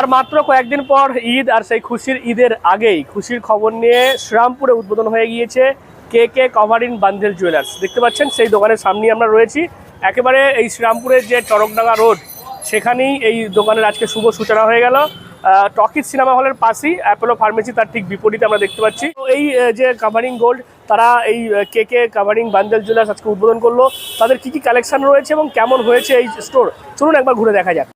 আর মাত্র কয়েকদিন পর ঈদ আর সেই খুশির ঈদের আগেই খুশির খবর নিয়ে শ্রীরামপুরে উদ্বোধন হয়ে গিয়েছে কে কে কভারিন বান্দেল জুয়েলার্স। দেখতে পাচ্ছেন, সেই দোকানের সামনেই আমরা রয়েছি। একেবারে এই শ্রীরামপুরের যে চরকডাঙ্গা রোড, সেখানেই এই দোকানের আজকে শুভ সূচনা হয়ে গেল। টকিজ সিনেমা হলের পাশেই অ্যাপোলো ফার্মেসি তার ঠিক বিপরীতে আমরা দেখতে পাচ্ছি। তো এই যে কাভারিং গোল্ড, তারা এই K K covering Bandel jewellers আজকে উদ্বোধন করল। তাদের কি কি কালেকশন রয়েছে এবং কেমন হয়েছে এই স্টোর? চলুন একবার ঘুরে দেখা যাক।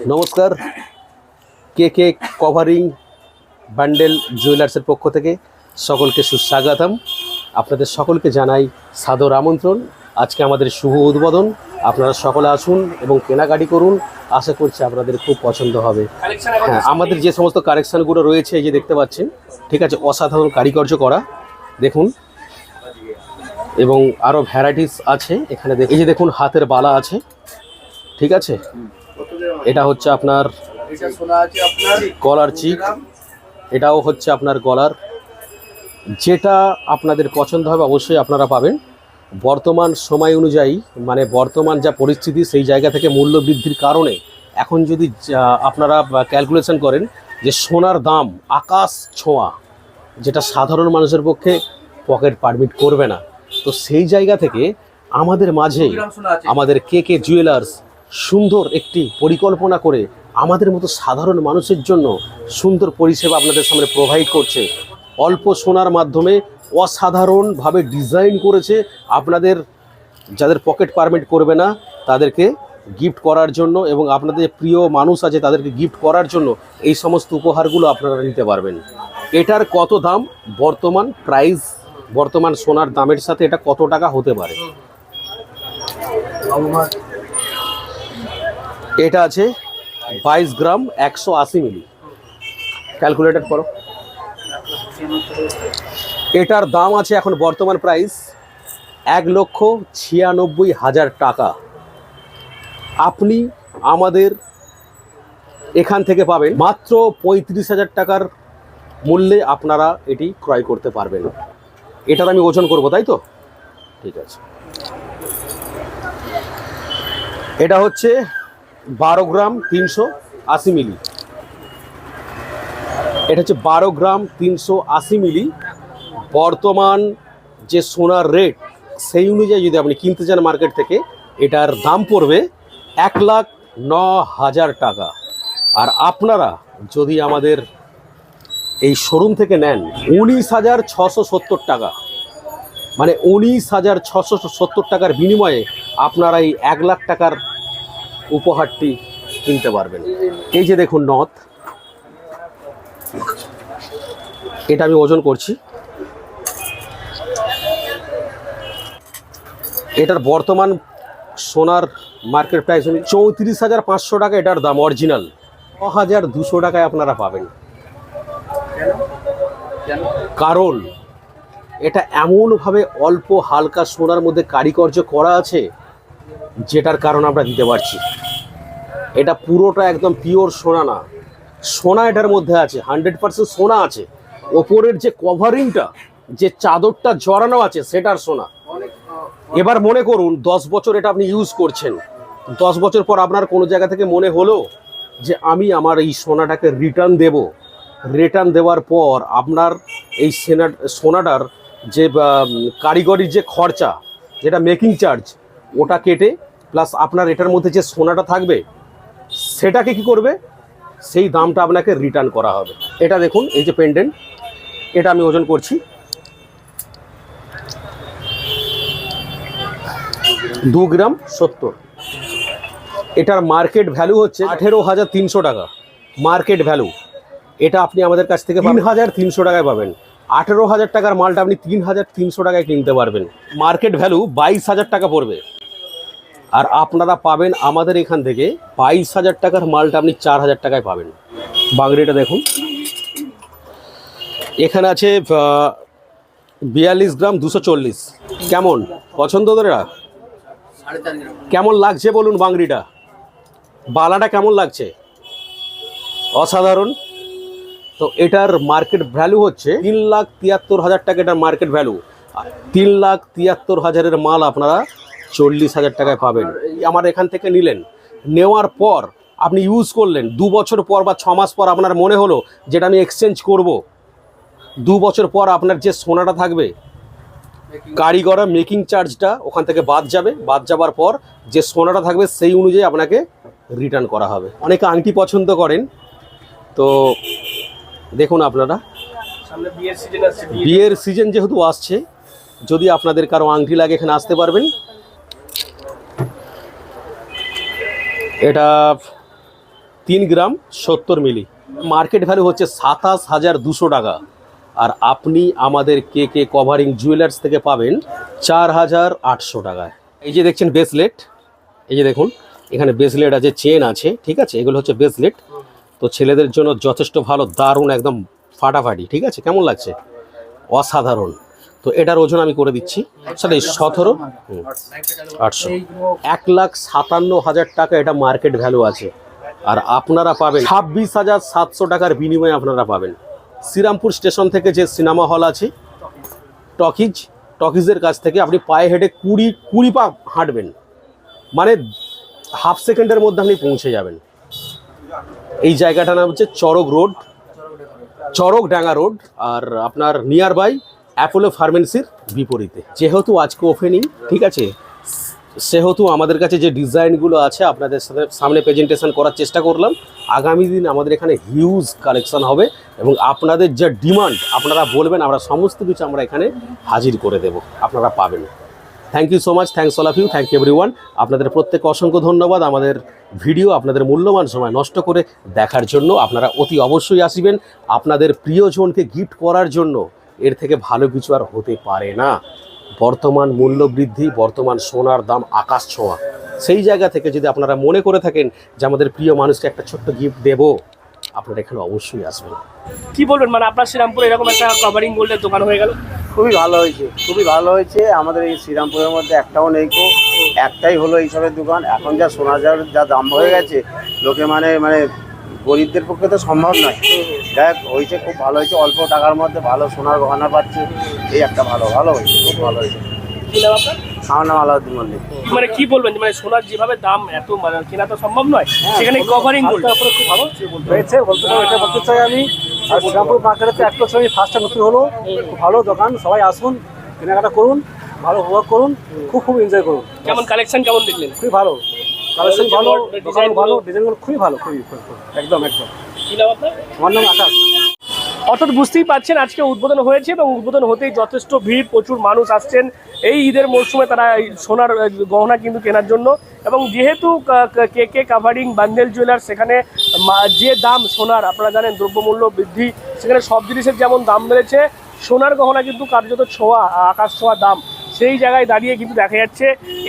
নমস্কার। কে কে কভারিং বান্ডেল জুয়েলার্সের পক্ষ থেকে সকলকে সুস্বাগতম। আপনাদের সকলকে জানাই সাদর আমন্ত্রণ। আজকে আমাদের শুভ উদ্বোধন। আপনারা সকলে আসুন এবং কেনাকাটি করুন। আশা করছি আপনাদের খুব পছন্দ হবে। হ্যাঁ আমাদের যে সমস্ত কারেকশানগুলো রয়েছে এই যে দেখতে পাচ্ছেন ঠিক আছে অসাধারণ কারিগর্য করা দেখুন। এবং আরও ভ্যারাইটিস আছে। এখানে এই যে দেখুন হাতের বালা আছে ঠিক আছে? এটা হচ্ছে আপনার গলার চিক। এটাও হচ্ছে আপনার গলার। যেটা আপনাদের পছন্দ হবে অবশ্যই আপনারা পাবেন। বর্তমান সময় অনুযায়ী মানে বর্তমান যা পরিস্থিতি, সেই জায়গা থেকে মূল্য বৃদ্ধির কারণে এখন যদি আপনারা ক্যালকুলেশন করেন যে সোনার দাম আকাশ ছোঁয়া, যেটা সাধারণ মানুষের পক্ষে পকেট পারমিট করবে না। তো সেই জায়গা থেকে আমাদের মাঝে আমাদের কে কে জুয়েলার্স সুন্দর একটি পরিকল্পনা করে আমাদের মতো সাধারণ মানুষের জন্য সুন্দর পরিষেবা আপনাদের সামনে প্রোভাইড করছে। অল্প সোনার মাধ্যমে অসাধারণভাবে ডিজাইন করেছে। আপনাদের যাদের পকেট পারমিট করবে না, তাদেরকে গিফট করার জন্য এবং আপনাদের প্রিয় মানুষ আছে, তাদেরকে গিফট করার জন্য এই সমস্ত উপহারগুলো আপনারা নিতে পারবেন। এটার কত দাম? বর্তমান প্রাইস বর্তমান সোনার দামের সাথে এটা কত টাকা হতে পারে? এটা আছে বাইশ গ্রাম একশো আশি মিলি। ক্যালকুলেটর করো। এটার দাম আছে এখন বর্তমান প্রাইস এক লক্ষ ছিয়ানব্বই হাজার টাকা। আপনি আমাদের এখান থেকে পাবেন মাত্র পঁয়ত্রিশ হাজার টাকার মূল্যে আপনারা এটি ক্রয় করতে পারবেন। এটার আমি ওজন করব, তাই তো? ঠিক আছে। এটা হচ্ছে বারো গ্রাম তিনশো আশি মিলি। এটা হচ্ছে বারো গ্রাম তিনশো আশি মিলি। বর্তমান যে সোনার রেট, সেই অনুযায়ী যদি আপনি কিনতে চান মার্কেট থেকে, এটার দাম পড়বে এক লাখ ন হাজার টাকা। আর আপনারা যদি আমাদের এই শোরুম থেকে নেন, উনিশ হাজার ছশো সত্তর টাকা। মানে উনিশ হাজার ছশো সত্তর টাকার বিনিময়ে আপনারা এই এক লাখ টাকার উপহারটি কিনতে পারবেন। এই যে দেখুন নথ। এটা আমি ওজন করছি। এটার বর্তমান সোনার মার্কেট প্রাইস চৌত্রিশ হাজার পাঁচশো টাকা। এটার দাম অরিজিনাল। ন হাজার দুশো টাকায় আপনারা পাবেন। কারণ এটা এমনভাবে অল্প হালকা সোনার মধ্যে কারিকর্য করা আছে যেটার কারণ আমরা দিতে পারছি। এটা পুরোটা একদম পিওর সোনা না। সোনা এটার মধ্যে আছে হান্ড্রেড পার্সেন্ট সোনা আছে। ওপরের যে কভারিংটা যে চাদরটা জড়ানো আছে, সেটার সোনা। এবার মনে করুন, দশ বছর এটা আপনি ইউজ করছেন। দশ বছর পর আপনার কোনো জায়গা থেকে মনে হলো যে, আমি আমার এই সোনাটাকে রিটার্ন দেব। রিটার্ন দেওয়ার পর আপনার এই সেনা, সোনাটার যে কারিগরির যে খরচা, যেটা মেকিং চার্জ ওটা কেটে প্লাস আপনার এটার মধ্যে যে সোনাটা থাকবে সেটাকে কি করবে? সেই দামটা আপনাকে রিটার্ন করা হবে। এটা দেখুন এই যে পেন্ডেন্ট এটা আমি ওজন করছি। দু গ্রাম সত্তর। এটার মার্কেট ভ্যালু হচ্ছে আঠেরো হাজার তিনশো টাকা। মার্কেট ভ্যালু এটা আপনি আমাদের কাছ থেকে তিন হাজার তিনশো টাকায় পাবেন। আঠেরো হাজার টাকার মালটা আপনি তিন হাজার তিনশো টাকায় কিনতে পারবেন। মার্কেট ভ্যালু বাইশ হাজার টাকা পড়বে। আর আপনারা পাবেন আমাদের এখান থেকে বাইশ হাজার টাকার মালটা আপনি চার হাজার টাকায় পাবেন। বাংরিটা দেখুন। এখানে আছে বিয়াল্লিশ গ্রাম দুশো চল্লিশ। কেমন? পছন্দ তোরা কেমন লাগছে বলুন বাংরিটা বালাটা কেমন লাগছে? অসাধারণ। তো এটার মার্কেট ভ্যালু হচ্ছে তিন লাখ তিয়াত্তর হাজার টাকা এটার মার্কেট ভ্যালু তিন লাখ তিয়াত্তর হাজারের মাল আপনারা চল্লিশ হাজার টাকায় পাবেন। আমার এখান থেকে নিলেন। নেওয়ার পর আপনি ইউজ করলেন। দু বছর পর বা ছ মাস পর আপনার মনে হলো যেটা আমি এক্সচেঞ্জ করব। দু বছর পর আপনার যে সোনাটা থাকবে, কারিগরা মেকিং চার্জটা ওখান থেকে বাদ যাবে। বাদ যাবার পর যে সোনাটা থাকবে সেই অনুযায়ী আপনাকে রিটার্ন করা হবে। অনেকে আংটি পছন্দ করেন। তো দেখুন আপনারা। বিয়ের সিজন যেহেতু আসছে, যদি আপনাদের কারও আংটি লাগে, এখানে আসতে পারবেন। এটা তিন গ্রাম সত্তর মিলি। মার্কেট ভ্যালু হচ্ছে সাতাশ হাজার দুশো টাকা। আর আপনি আমাদের কে কে কভারিং জুয়েলার্স থেকে পাবেন চার হাজার আটশো টাকায়। এই যে দেখছেন ব্রেসলেট এই যে দেখুন, এখানে ব্রেসলেট আছে চেন আছে, ঠিক আছে? এগুলো হচ্ছে ব্রেসলেট তো ছেলেদের জন্য যথেষ্ট ভালো, দারুণ, একদম ফাটাফাটি, ঠিক আছে? কেমন লাগছে? অসাধারণ। তো এটার ওজন আমি করে দিচ্ছি। সাথে সতেরো আটশো। এক লাখ সাতান্ন হাজার টাকা এটা মার্কেট ভ্যালু আছে। আর আপনারা পাবেন ছাব্বিশ হাজার সাতশো টাকার বিনিময়ে আপনারা পাবেন। শ্রীরামপুর স্টেশন থেকে যে সিনেমা হল আছে, টকিজ, টকিজের কাছ থেকে আপনি পায়ে হেঁটে কুড়ি কুড়ি পা হাঁটবেন। মানে হাফ সেকেন্ডের মধ্যে আপনি পৌঁছে যাবেন। এই জায়গাটার নাম হচ্ছে চরক রোড, চরক ডাঙ্গা রোড। আর আপনার নিয়ার বাই অ্যাপোলো ফার্মেন্সির বিপরীতে। যেহেতু আজকে ওপেনিং ঠিক আছে? সেহেতু আমাদের কাছে যে ডিজাইনগুলো আছে, আপনাদের সাথে সামনে প্রেজেন্টেশন করার চেষ্টা করলাম। আগামী দিন আমাদের এখানে হিউজ কালেকশন হবে এবং আপনাদের যা ডিমান্ড আপনারা বলবেন, আমরা সমস্ত কিছু আমরা এখানে হাজির করে দেব। আপনারা পাবেন। Thank you so much thanks all of you thank everyone আপনাদের প্রত্যেক অসংখ্য ধন্যবাদ। আমাদের ভিডিও আপনাদের মূল্যবান সময় নষ্ট করে দেখার জন্য আপনারা অতি অবশ্যই আসবেন। আপনাদের প্রিয়জনকে গিফট করার জন্য এর থেকে ভালো কিছু আর হতে পারে না। বর্তমান মূল্য বৃদ্ধি বর্তমান সোনার দাম আকাশ ছোঁয়া সেই জায়গা থেকে যদি আপনারা মনে করে থাকেন যে আমাদের প্রিয় মানুষকে একটা ছোট্ট গিফট দেব আপনারা এখানে অবশ্যই আসবেন। কি বলবেন? মানে আপনার শ্রীরামপুরে এরকম একটা কভারিং গোল্ডের দোকান হয়ে গেল? খুবই ভালো হয়েছে খুবই ভালো হয়েছে। আমাদের এই শ্রীরামপুরের মধ্যে একটাও নেই কো। একটাই হলো এইসবের দোকান। এখন যা সোনা যা দাম হয়ে গেছে লোকে মানে মানে গরিবদের পক্ষে তো সম্ভব নয়। দেখ হয়েছে খুব ভালো হয়েছে। অল্প টাকার মধ্যে ভালো সোনার গহনা পাচ্ছে। এই একটা ভালো ভালো হয়েছে খুব ভালো হয়েছে। কি নাম আমার নাম আলাউদ্দিন মল্লিক। মানে কি বলবেন? যে মানে সোনার যেভাবে দাম এত মানে কেনা তো সম্ভব নয়? সেখানে কভারিং খুব ভালো হয়েছে বলতে চাই এটা বলতে চাই আমি। আর শ্রীরামপুর মার্কেটে এক বছর ফার্স্টটা নতুন হলো। খুব ভালো দোকান সবাই আসুন কেনাকাটা করুন ভালো উপভোগ করুন খুব খুব এনজয় করুন। কেমন কালেকশন কেমন দেখলেন? খুবই ভালো। কালেকশন ভালো দোকান ভালো ডিজাইনগুলো খুবই ভালো খুবই। একদম একদম। আমার নাম আকাশ। অর্থাৎ বুঝতেই পারছেন আজকে উদ্বোধন হয়েছে এবং উদ্বোধন হতেই যথেষ্ট ভিড় প্রচুর মানুষ আসছেন। এই ঈদের মরশুমে তারা এই সোনার গহনা কিন্তু কেনার জন্য এবং যেহেতু K K covering Bandel jewellers সেখানে মা- যে দাম সোনার আপনারা জানেন দ্রব্যমূল্য বৃদ্ধি সেখানে সব জিনিসের যেমন দাম বেড়েছে সোনার গহনা কিন্তু কার্যত ছোঁয়া আকাশ ছোঁয়া দাম। সেই জায়গায় দাঁড়িয়ে কিন্তু দেখা যাচ্ছে।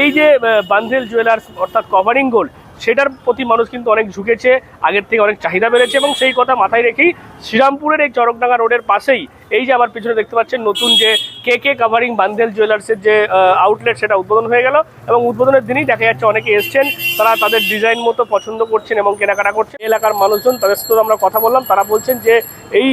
এই যে বান্ধেল জুয়েলার্স অর্থাৎ কভারিং গোল্ড সেটার প্রতি মানুষ কিন্তু অনেক ঝুঁকেছে, আগের থেকে অনেক চাহিদা বেড়েছে এবং সেই কথা মাথায় রেখেই শ্রীরামপুরের এই চরকডাঙ্গা রোডের পাশেই এই যে আমার পিছনে দেখতে পাচ্ছেন নতুন যে কে কে কাভারিং বান্দেল জুয়েলার্সের যে আউটলেট সেটা উদ্বোধন হয়ে গেল এবং উদ্বোধনের দিনই দেখা যাচ্ছে অনেকে এসছেন, তারা তাদের ডিজাইন মতো পছন্দ করছেন এবং কেনাকাটা করছেন। এলাকার মানুষজন, তাদের সাথে আমরা কথা বললাম, তারা বলছেন যে এই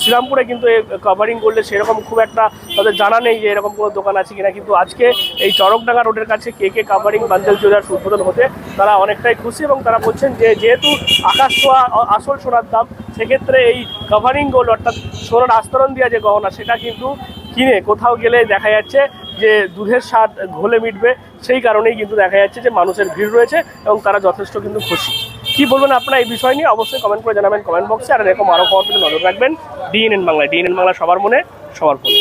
শ্রীরামপুরে কিন্তু এই কাভারিং গোল্ডের সেরকম খুব একটা তাদের জানা নেই যে এরকম কোনো দোকান আছে কিনা। কিন্তু আজকে এই চরকডাঙ্গা রোডের কাছে K K covering Bandel jewellers উদ্বোধন হতে, তারা অনেকটাই খুশি এবং তারা বলছেন যে যেহেতু আকাশ ছোঁয়া আসল সোনার দাম, সেক্ষেত্রে এই কাভারিং গোল্ড অর্থাৎ সোনার আস্তরণ দেওয়া যে গহনা, সেটা কিন্তু কিনে কোথাও গেলে দেখা যাচ্ছে যে দুধের স্বাদ ঘোলে মিটবে। সেই কারণেই কিন্তু দেখা যাচ্ছে যে মানুষের ভিড় রয়েছে এবং তারা যথেষ্ট কিন্তু খুশি। কি বলবেন আপনারা এই বিষয় নিয়ে? অবশ্যই কমেন্ট করে জানাবেন কমেন্ট বক্সে। আর এরকম আরও খবর নজর রাখবেন। ডিএনএন বাংলা ডিএনএন বাংলা সবার মনে, সবার ফোনে।